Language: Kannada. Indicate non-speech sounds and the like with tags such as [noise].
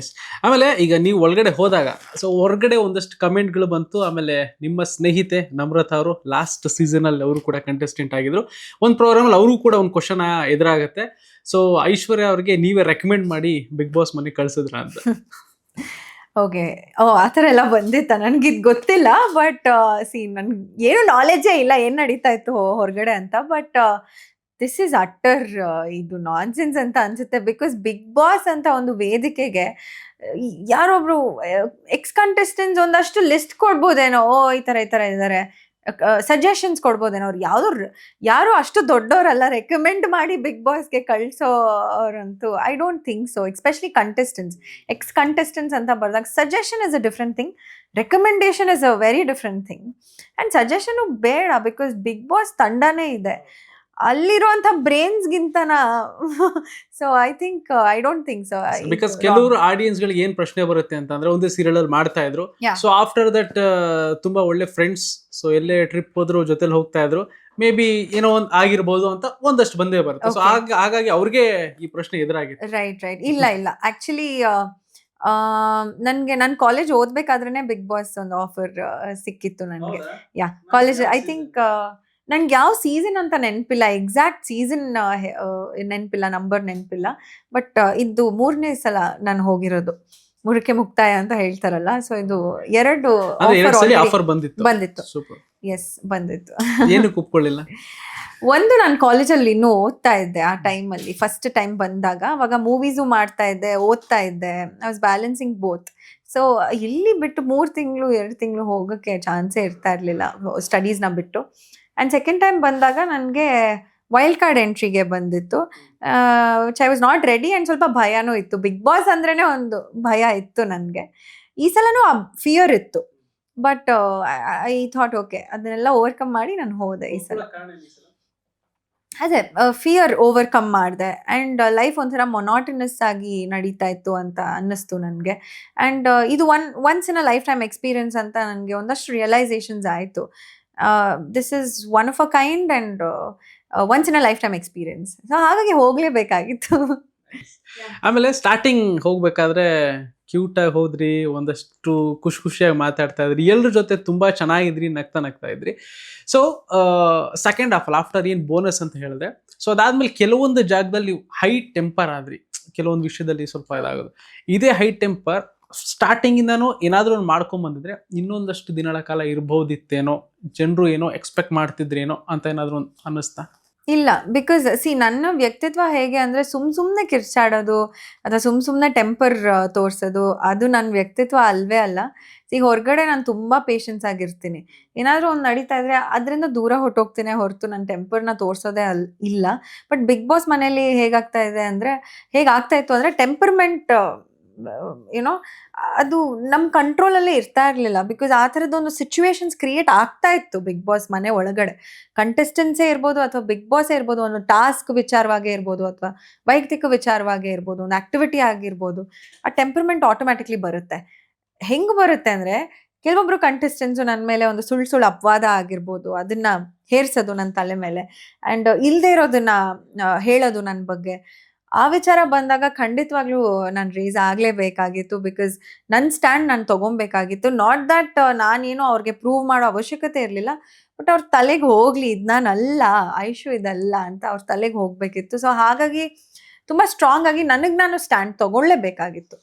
ಎಸ್ ಆಮೇಲೆ ಈಗ ನೀವು ಒಳಗಡೆ ಹೋದಾಗ ಸೊ ಹೊರಗಡೆ ಒಂದಷ್ಟು ಕಮೆಂಟ್ಗಳು ಬಂತು ಆಮೇಲೆ ನಿಮ್ಮ ಸ್ನೇಹಿತೆ ನಮ್ರತ ಅವರು ಲಾಸ್ಟ್ ಸೀಸನ್ ಅಲ್ಲಿ ಅವರು ಕೂಡ ಕಂಟೆಸ್ಟೆಂಟ್ ಆಗಿದ್ರು. ಒಂದು ಪ್ರೋಗ್ರಾಮ್ ಅಲ್ಲಿ ಅವರು ಕೂಡ ಒಂದು ಕ್ವಶನ್ ಎದುರಾಗತ್ತೆ. ಸೊ ಐಶ್ವರ್ಯ ಅವ್ರಿಗೆ ನೀವೇ ರೆಕಮೆಂಡ್ ಮಾಡಿ ಬಿಗ್ ಬಾಸ್ ಮನೆ ಕಳ್ಸಿದ್ರ ಅಂತ. [laughs] ಓಕೆ ಓ ಆ ಥರ ಎಲ್ಲ ಬಂದಿತ್ತ? ನನಗಿದು ಗೊತ್ತಿಲ್ಲ ಬಟ್ ಸಿ ನನ್ಗೆ ಏನು ನಾಲೆಜೇ ಇಲ್ಲ ಏನು ನಡೀತಾ ಇತ್ತು ಹೊರಗಡೆ ಅಂತ ಬಟ್ ದಿಸ್ ಈಸ್ ಅಟ್ಟರ್ ಇದು ನಾನ್ಸೆನ್ಸ್ ಅಂತ ಅನ್ಸುತ್ತೆ. ಬಿಕಾಸ್ ಬಿಗ್ ಬಾಸ್ ಅಂತ ಒಂದು ವೇದಿಕೆಗೆ ಯಾರೊಬ್ರು ಎಕ್ಸ್ ಕಂಟೆಸ್ಟೆಂಟ್ಸ್ ಒಂದಷ್ಟು ಲಿಸ್ಟ್ ಕೊಡ್ಬೋದೇನೋ, ಓ, ಈ ಥರ ಈ ಥರ ಇದ್ದಾರೆ. ಸಜೆಷನ್ಸ್ ಕೊಡ್ಬೋದೇನೋ, ಅವ್ರು ಯಾವ್ದು ಯಾರು ಅಷ್ಟು ದೊಡ್ಡವರಲ್ಲ ರೆಕಮೆಂಡ್ ಮಾಡಿ ಬಿಗ್ ಬಾಸ್ಗೆ ಕಳ್ಸೋರಂತೂ I don't think so especially contestants ex contestants ಅಂತ ಬರ್ದಾಗ suggestion is a different thing recommendation is a very different thing and suggestion ಬೇಡ ಬಿಕಾಸ್ ಬಿಗ್ ಬಾಸ್ ತಂಡನೇ ಇದೆ. ಅಲ್ಲಿರುವಂಥ ಬ್ರೇನ್ಸ್ಗಿಂತನ so I think I don't think so because ಕೆಲವರು ಆಡಿಯನ್ಸ್ ಗಳಿಗೆ ಏನ್ ಪ್ರಶ್ನೆ ಬರುತ್ತೆ ಅಂತಂದ್ರೆ ಒಂದೇ ಸೀರಿಯಲ್ ಅಲ್ಲಿ ಮಾಡ್ತಾ ಇದ್ರು. ಸೊ ಆಫ್ಟರ್ ದಟ್ ತುಂಬಾ ಒಳ್ಳೆ ಫ್ರೆಂಡ್ಸ್ ಸೊ ಎಲ್ಲೇ ಟ್ರಿಪ್ ಹೋದ್ರು ಜೊತೆಲಿ ಹೋಗ್ತಾ ಇದ್ರು. ಮೇ ಬಿ ಏನೋ ಒಂದ್ ಆಗಿರ್ಬೋದು ಅಂತ ಒಂದಷ್ಟು ಬಂದೇ ಬರುತ್ತೆ. ಸೊ. ಹಾಗಾಗಿ ಅವ್ರಿಗೆ ಈ ಪ್ರಶ್ನೆ ಎದುರಾಗಿದೆ ರೈಟ್ ರೈಟ್ ಇಲ್ಲ ಇಲ್ಲ. ಆಕ್ಚುಲಿ ನನಗೆ ನನ್ ಕಾಲೇಜ್ ಓದ್ಬೇಕಾದ್ರೇನೆ ಬಿಗ್ ಬಾಸ್ ಒಂದು ಆಫರ್ ಸಿಕ್ಕಿತ್ತು ನನಗೆ. ಯಾ ಕಾಲೇಜ್ ಐ ಥಿಂಕ್ ನನ್ಗೆ ಯಾವ ಸೀಸನ್ ಅಂತ ನೆನಪಿಲ್ಲ ಎಕ್ಸಾಕ್ಟ್ ಸೀಸನ್ ನೆನಪಿಲ್ಲ ನಂಬರ್ ನೆನಪಿಲ್ಲ ಬಟ್ ಇದು ಮೂರನೇ ಸಲ ನಾನು ಹೋಗಿರೋದು. ಮುರುಕೆ ಮುಕ್ತಾಯ ಅಂತ ಹೇಳ್ತಾರಲ್ಲ ಸೊ ಇದು ಎರಡು ಆಫರ್ ಬಂದಿತ್ತು. ಬಂದಿತ್ತು. ಎಸ್ ಬಂದಿತ್ತು. ಏನು ಕುಪ್ಕೊಳ್ಳಿಲ್ಲ [laughs] ಒಂದು ನಾನು ಕಾಲೇಜಲ್ಲಿ ಇನ್ನೂ ಓದ್ತಾ ಇದ್ದೆ ಆ ಟೈಮಲ್ಲಿ ಫಸ್ಟ್ ಟೈಮ್ ಬಂದಾಗ ಅವಾಗ ಮೂವೀಸು ಮಾಡ್ತಾ ಇದ್ದೆ ಓದ್ತಾ ಇದ್ದೆ. I was balancing both so ಇಲ್ಲಿ ಬಿಟ್ಟು ಮೂರು ತಿಂಗಳು ಎರಡು ತಿಂಗಳು ಹೋಗೋಕ್ಕೆ ಚಾನ್ಸೇ ಇರ್ತಾ ಇರಲಿಲ್ಲ. ಸ್ಟಡೀಸ್ನ ಬಿಟ್ಟು. ಆ್ಯಂಡ್ ಸೆಕೆಂಡ್ ಟೈಮ್ ಬಂದಾಗ ನನಗೆ ವೈಲ್ಡ್ ಕಾರ್ಡ್ ಎಂಟ್ರಿಗೆ ಬಂದಿತ್ತು. I was not ready and ಸ್ವಲ್ಪ ಭಯನೂ ಇತ್ತು. ಬಿಗ್ ಬಾಸ್ ಅಂದ್ರೇ ಒಂದು ಭಯ ಇತ್ತು ನನಗೆ. ಈ ಸಲನೂ ಆ ಫಿಯರ್ ಇತ್ತು. ಬಟ್ ಐ ಥಾಟ್ ಓಕೆ ಅದನ್ನೆಲ್ಲ ಓವರ್ಕಮ್ ಮಾಡಿ ನಾನು ಹೋದೆ ಈ ಸಲ. ಅದೇ ಫಿಯರ್ ಓವರ್ಕಮ್ ಮಾಡಿದೆ. ಆ್ಯಂಡ್ ಲೈಫ್ ಒಂಥರ ಮೊನಾಟಿನಸ್ ಆಗಿ ನಡೀತಾ ಇತ್ತು ಅಂತ ಅನ್ನಿಸ್ತು ನನಗೆ. ಆ್ಯಂಡ್ ಇದು one once in a life time experience ಅಂತ ನನಗೆ ಒಂದಷ್ಟು ರಿಯಲೈಸೇಷನ್ಸ್ ಆಯಿತು. This is one of a kind and once in a life time experience so ಹಾಗಾಗಿ ಹೋಗಲೇಬೇಕಾಗಿತ್ತು. [laughs] ಆಮೇಲೆ ಸ್ಟಾರ್ಟಿಂಗ್ ಹೋಗ್ಬೇಕಾದ್ರೆ ಆಗಿ ಹೋದ್ರಿ, ಒಂದಷ್ಟು ಖುಷಿ ಖುಷಿಯಾಗಿ ಮಾತಾಡ್ತಾ ಇದ್ರಿ. ಎಲ್ಲರ ಜೊತೆ ತುಂಬಾ ಚೆನ್ನಾಗಿದ್ರಿ, ನಗ್ತಾ ನಗ್ತಾ ಇದ್ರಿ. ಸೊ ಸೆಕೆಂಡ್ ಹಾಫ್ ಆಫ್ಟರ್ ಏನ್ ಬೋನಸ್ ಅಂತ ಹೇಳಿದೆ ಸೊ ಅದಾದ್ಮೇಲೆ ಕೆಲವೊಂದು ಜಾಗದಲ್ಲಿ ಹೈ ಟೆಂಪರ್ ಆದ್ರಿ. ಕೆಲವೊಂದು ವಿಷಯದಲ್ಲಿ ಸ್ವಲ್ಪ ಇದಾಗೋದು. ಇದೇ ಹೈ ಟೆಂಪರ್ ಸ್ಟಾರ್ಟಿಂಗ್ ಏನಾದರೂ ಒಂದು ಮಾಡ್ಕೊಂಡ್ ಬಂದಿದ್ರೆ ಇನ್ನೊಂದಷ್ಟು ದಿನಗಳ ಕಾಲ ಇರ್ಬೋದಿತ್ತೇನೋ, ಜನರು ಏನೋ ಎಕ್ಸ್ಪೆಕ್ಟ್ ಮಾಡ್ತಿದ್ರೇನೋ ಅಂತ ಏನಾದರೂ ಒಂದು ಅನ್ನಿಸ್ತಾ? ಇಲ್ಲ ಬಿಕಾಸ್ ಸಿ ನನ್ನ ವ್ಯಕ್ತಿತ್ವ ಹೇಗೆ ಅಂದರೆ ಸುಮ್ ಸುಮ್ಮನೆ ಕಿರ್ಚಾಡೋದು, ಅಥವಾ ಸುಮ್ ಸುಮ್ಮನೆ ಟೆಂಪರ್ ತೋರಿಸೋದು, ಅದು ನನ್ನ ವ್ಯಕ್ತಿತ್ವ ಅಲ್ವೇ ಅಲ್ಲ. ಈಗ ಹೊರಗಡೆ ನಾನು ತುಂಬ ಪೇಷನ್ಸ್ ಆಗಿರ್ತೀನಿ. ಏನಾದರೂ ಒಂದು ನಡೀತಾ ಇದ್ರೆ ಅದರಿಂದ ದೂರ ಹೊಟ್ಟೋಗ್ತೀನಿ ಹೊರತು ನನ್ನ ಟೆಂಪರ್ನ ತೋರಿಸೋದೇ ಅಲ್, ಇಲ್ಲ. ಬಟ್ ಬಿಗ್ ಬಾಸ್ ಮನೇಲಿ ಹೇಗಾಗ್ತಾ ಇದೆ ಅಂದರೆ, ಹೇಗಾಗ್ತಾ ಇತ್ತು ಅಂದರೆ ಟೆಂಪರ್ಮೆಂಟ್ ಏನೋ ಅದು ನಮ್ಮ ಕಂಟ್ರೋಲಲ್ಲೇ ಇರ್ತಾ ಇರಲಿಲ್ಲ ಬಿಕಾಸ್ ಆ ಥರದ್ದೊಂದು ಸಿಚುವೇಶನ್ಸ್ ಕ್ರಿಯೇಟ್ ಆಗ್ತಾ ಇತ್ತು ಬಿಗ್ ಬಾಸ್ ಮನೆ ಒಳಗಡೆ. ಕಂಟೆಸ್ಟೆನ್ಸೇ ಇರ್ಬೋದು ಅಥವಾ ಬಿಗ್ ಬಾಸೇ ಇರ್ಬೋದು ಒಂದು ಟಾಸ್ಕ್ ವಿಚಾರವಾಗೇ ಇರ್ಬೋದು ಅಥವಾ ವೈಯಕ್ತಿಕ ವಿಚಾರವಾಗೇ ಇರ್ಬೋದು, ಒಂದು ಆ್ಯಕ್ಟಿವಿಟಿ ಆಗಿರ್ಬೋದು, ಆ ಟೆಂಪರ್ಮೆಂಟ್ ಆಟೋಮ್ಯಾಟಿಕ್ಲಿ ಬರುತ್ತೆ. ಹೆಂಗೆ ಬರುತ್ತೆ ಅಂದರೆ ಕೆಲವೊಬ್ರು ಕಂಟೆಸ್ಟೆನ್ಸು ನನ್ನ ಮೇಲೆ ಒಂದು ಸುಳ್ಳು ಸುಳ್ಳು ಅಪವಾದ ಆಗಿರ್ಬೋದು, ಅದನ್ನು ಹೇರಿಸೋದು ನನ್ನ ತಲೆ ಮೇಲೆ. ಆ್ಯಂಡ್ ಇಲ್ಲದೆ ಇರೋದನ್ನ ಹೇಳೋದು ನನ್ನ ಬಗ್ಗೆ. ಆ ವಿಚಾರ ಬಂದಾಗ ಖಂಡಿತವಾಗ್ಲೂ ನಾನು ರೇಸ್ ಆಗಲೇಬೇಕಾಗಿತ್ತು ಬಿಕಾಸ್ ನನ್ನ ಸ್ಟ್ಯಾಂಡ್ ನಾನು ತೊಗೊಬೇಕಾಗಿತ್ತು. ನಾಟ್ ದ್ಯಾಟ್ ನಾನೇನು ಅವ್ರಿಗೆ ಪ್ರೂವ್ ಮಾಡೋ ಅವಶ್ಯಕತೆ ಇರಲಿಲ್ಲ ಬಟ್ ಅವ್ರ ತಲೆಗೆ ಹೋಗ್ಲಿ, ಇದು ನಾನಲ್ಲ ಐಶು ಇದಲ್ಲ ಅಂತ ಅವ್ರ ತಲೆಗೆ ಹೋಗಬೇಕಿತ್ತು. ಸೊ ಹಾಗಾಗಿ ತುಂಬ ಸ್ಟ್ರಾಂಗ್ ಆಗಿ ನನಗೆ ನಾನು ಸ್ಟ್ಯಾಂಡ್ ತೊಗೊಳ್ಳೇಬೇಕಾಗಿತ್ತು